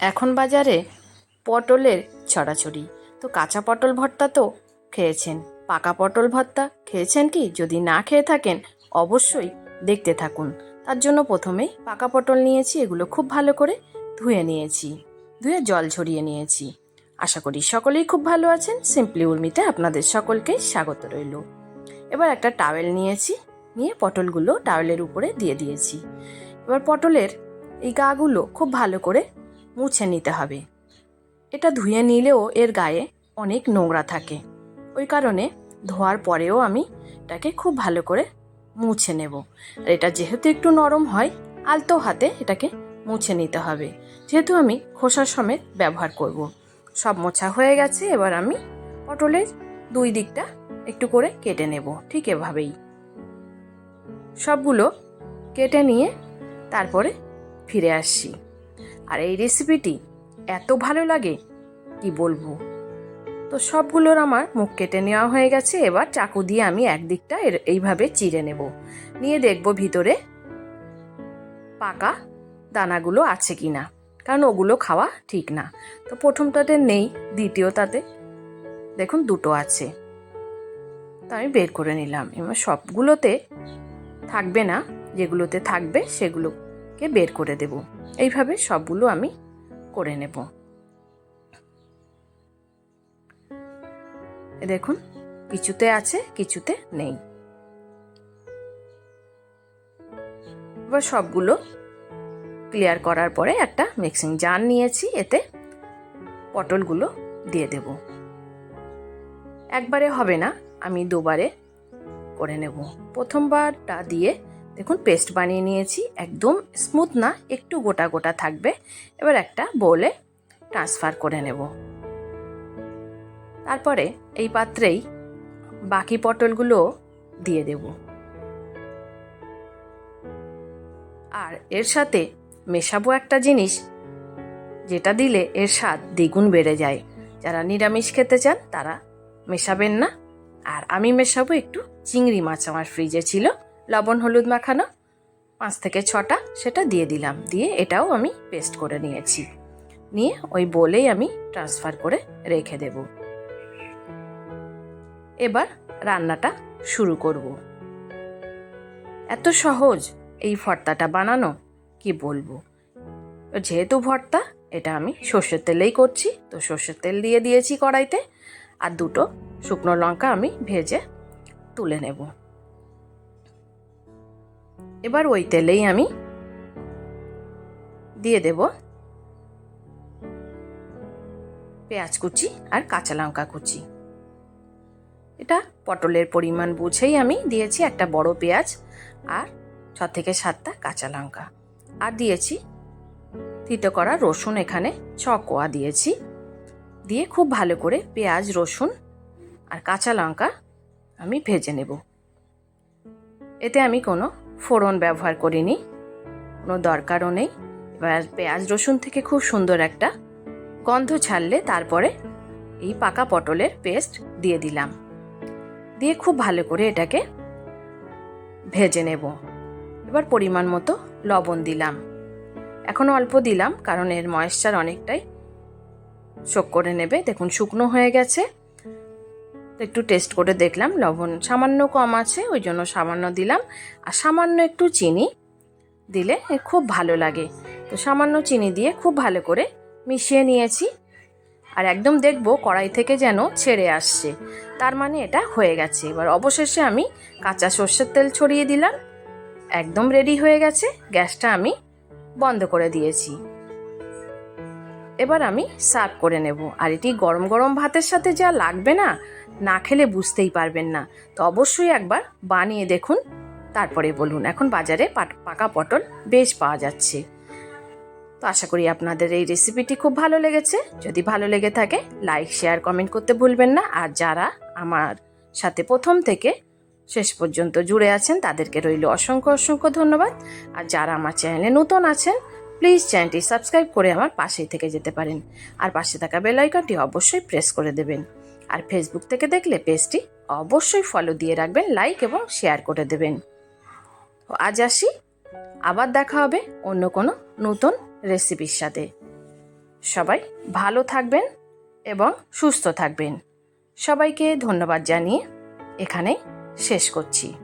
এখন বাজারে পটলের ছড়াছড়ি। তো কাঁচা পটল ভর্তা তো খেয়েছেন, পাকা পটল ভর্তা খেয়েছেন কি? যদি না খেয়ে থাকেন, অবশ্যই দেখতে থাকুন। তার জন্য প্রথমেই পাকা পটল নিয়েছি, এগুলো খুব ভালো করে ধুয়ে নিয়েছি, ধুয়ে জল ঝরিয়ে নিয়েছি। আশা করি সকলেই খুব ভালো আছেন সিম্পলি উর্মিতে আপনাদের সকলকে স্বাগত রইল। এবার একটা টাওয়েল নিয়েছি, নিয়ে পটলগুলো টাওয়েলের উপরে দিয়ে দিয়েছি। এবার পটলের এই গাগুলো খুব ভালো করে মুছে নিতে হবে। এটা ধুয়ে নিলেও এর গায়ে অনেক নোংরা থাকে। ওই কারণে ধোয়ার পরেও আমি এটাকে খুব ভালো করে মুছে নেব। আর এটা যেহেতু একটু নরম হয়, আলতো হাতে এটাকে মুছে নিতে হবে। যেহেতু আমি খোসা সমেত ব্যবহার করব। সব মোছা হয়ে গেছে, এবার আমি পটলের দুই দিকটা একটু করে কেটে নেব, ঠিক এভাবেই। সবগুলো কেটে নিয়ে তারপরে ফিরে আসছি। আর এই রেসিপিটি এত ভালো লাগে, কি বলব? তো সবগুলোর আমার মুখ কেটে নেওয়া হয়ে গেছে, এবার চাকু দিয়ে আমি একদিকটা এইভাবে চিড়ে নেব। নিয়ে দেখব ভিতরে পাকা দানাগুলো আছে কি না কারণ ওগুলো খাওয়া ঠিক না। তো প্রথমটাতে নেই, দ্বিতীয়টাতে দেখুন দুটো আছে। তো আমি বের করে নিলাম। এবার সবগুলোতে থাকবে না, যেগুলোতে থাকবে সেগুলোকে বের করে দেব। এইভাবে সবগুলো আমি করে নেব। দেখুন, কিছুতে আছে, কিছুতে নেই। এবার সবগুলো ক্লিয়ার করার পরে একটা মিক্সিং জার নিয়েছি, এতে পটলগুলো দিয়ে দেব। একবারে হবে না, আমি দুবারে করে নেব। প্রথমবারটা দিয়ে দেখুন পেস্ট বানিয়ে নিয়েছি। একদম স্মুথ না, একটু গোটা গোটা থাকবে। এবার একটা বোলে ট্রান্সফার করে নেব। তারপরে এই পাত্রেই বাকি পটলগুলো দিয়ে দেব। আর এর সাথে মেশাবো একটা জিনিস, যেটা দিলে এর স্বাদ দ্বিগুণ বেড়ে যায়। যারা নিরামিষ খেতে চান, তারা মেশাবেন না। আর আমি মেশাবো একটু চিংড়ি মাছ আমার ফ্রিজে ছিল। লবণ, হলুদ মাখানো। পাঁচ থেকে ছটা সেটা দিয়ে দিলাম। দিয়ে এটাও আমি পেস্ট করে নিয়েছি। নিয়ে ওই বলেই আমি ট্রান্সফার করে রেখে দেব। এবার রান্নাটা শুরু করব। এত সহজ এই ভর্তাটা বানানো, কি বলব? যেহেতু ভর্তা, এটা আমি সর্ষের তেলেই করছি। তো সর্ষের তেল দিয়ে দিয়েছি কড়াইতে। আর দুটো শুকনো লঙ্কা আমি ভেজে তুলে নেব। এবার ওই তেলেই আমি দিয়ে দেব পেঁয়াজ কুচি আর কাঁচা লঙ্কা কুচি। এটা পটলের পরিমাণ বুঝেই আমি দিয়েছি একটা বড় পেঁয়াজ আর ছ থেকে সাতটা কাঁচা লঙ্কা। আর দিয়েছি তিতো করা রসুন এখানে, ছ কোয়া দিয়েছি। দিয়ে খুব ভালো করে পেঁয়াজ, রসুন আর কাঁচা লঙ্কা আমি ভেজে নেব। এতে আমি কোনো ফোড়ন ব্যবহার করিনি। কোনো দরকারও নেই। এবার পেঁয়াজ রসুন থেকে খুব সুন্দর একটা গন্ধ ছাড়লে তারপরে এই পাকা পটলের পেস্ট দিয়ে দিলাম। দিয়ে খুব ভালো করে এটাকে ভেজে নেব। এবার পরিমাণ মতো লবণ দিলাম। এখনও অল্প দিলাম, কারণ এর ময়েশ্চার অনেকটাই শোক করে নেবে। দেখুন, শুকনো হয়ে গেছে। তো একটু টেস্ট করে দেখলাম, লবণ সামান্য কম আছে, ওই জন্য সামান্য দিলাম। আর সামান্য একটু চিনি দিলে খুব ভালো লাগে। তো সামান্য চিনি দিয়ে খুব ভালো করে মিশিয়ে নিয়েছি। আর একদম দেখব কড়াই থেকে যেন ছেড়ে আসছে। তার মানে এটা হয়ে গেছে। এবার অবশেষে আমি কাঁচা সর্ষের তেল ছড়িয়ে দিলাম। একদম রেডি হয়ে গেছে। গ্যাসটা আমি বন্ধ করে দিয়েছি। এবার আমি সার্ভ করে নেব। আর এটি গরম গরম ভাতের সাথে যা লাগবে না না খেলে বুঝতেই পারবেন না। তো অবশ্যই একবার বানিয়ে দেখুন, তারপরে বলুন। এখন বাজারে পাকা পটল বেশ পাওয়া যাচ্ছে। তো আশা করি আপনাদের এই রেসিপিটি খুব ভালো লেগেছে। যদি ভালো লেগে থাকে, লাইক, শেয়ার, কমেন্ট করতে ভুলবেন না। আর যারা আমার সাথে প্রথম থেকে শেষ পর্যন্ত জুড়ে আছেন, তাদেরকে রইল অসংখ্য অসংখ্য ধন্যবাদ। আর যারা আমার চ্যানেলে নতুন আছেন প্লিজ চ্যানেলটি সাবস্ক্রাইব করে আমার পাশেই থেকে যেতে পারেন। আর পাশে থাকা বেল আইকনটি অবশ্যই প্রেস করে দেবেন। আর ফেসবুক থেকে দেখলে পেজটি অবশ্যই ফলো দিয়ে রাখবেন লাইক এবং শেয়ার করে দেবেন। আজ আসি। আবার দেখা হবে অন্য কোনো নতুন রেসিপির সাথে। সবাই ভালো থাকবেন এবং সুস্থ থাকবেন। সবাইকে ধন্যবাদ জানিয়ে এখানেই শেষ করছি।